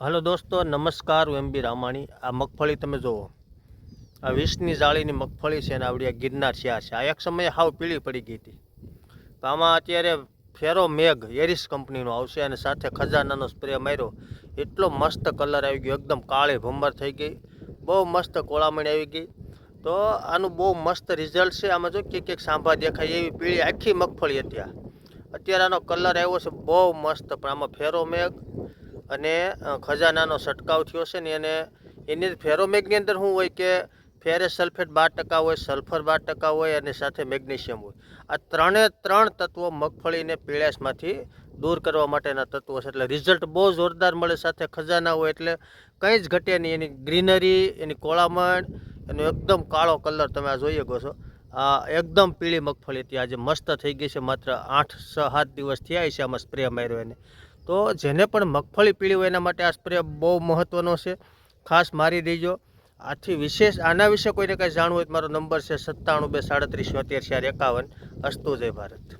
Hello દોસ્તો, નમસ્કાર, હું એમ બી રામાણી. આ મગફળી તમે જુઓ આ વીસની જાળીની મગફળી છે અને આવડી આ ગિરનાર શિયા છે. આ એક સમયે હાવ પીળી પડી ગઈ હતી. તો આમાં અત્યારે ફેરો મેઘ એરિસ કંપનીનો આવશે અને સાથે ખજાનાનો સ્પ્રે માર્યો. એટલો મસ્ત કલર આવી ગયો, એકદમ કાળી ભમર થઈ ગઈ. બહુ મસ્ત કોળામણી આવી ગઈ. તો આનું બહુ મસ્ત રિઝલ્ટ છે. આમાં જો કે ક્યાંક સાંભા દેખાય એવી પીળી આખી મગફળી હતી અત્યારે આનો કલર આવ્યો છે બહુ મસ્ત, પણ આમાં ફેરો મેઘ અને ખજાનાનો છંટકાવ થયો છે ને એને, એની ફેરોમેગની અંદર શું હોય કે, ફેરે સલ્ફેટ બાર ટકા હોય, સલ્ફર બાર ટકા હોય અને સાથે મેગ્નેશિયમ હોય. આ ત્રણે ત્રણ તત્વો મગફળીને પીળાશમાંથી દૂર કરવા માટેના તત્વો છે. એટલે રિઝલ્ટ બહુ જોરદાર મળે સાથે ખજાના હોય એટલે કંઈ જ ઘટે નહીં. એની ગ્રીનરી, એની કોળામણ, એનો એકદમ કાળો કલર તમે આ જોઈ શકો છો. આ એકદમ પીળી મગફળી હતી. આજે મસ્ત થઈ ગઈ છે. માત્ર આઠ સાત દિવસ થયા છે આમાં સ્પ્રે માર્યો એને. તો જેને પણ મગફળી પીળી હોય એના માટે આ સ્પ્રે બહુ મહત્ત્વનો છે. ખાસ મારી દેજો આથી વિશેષ આના વિશે કોઈને કંઈ જાણવું હોય તો મારો નંબર છે સત્તાણું બે સાડત્રીસ ચોતેર ચાર એકાવન. અસ્તુ જય ભારત.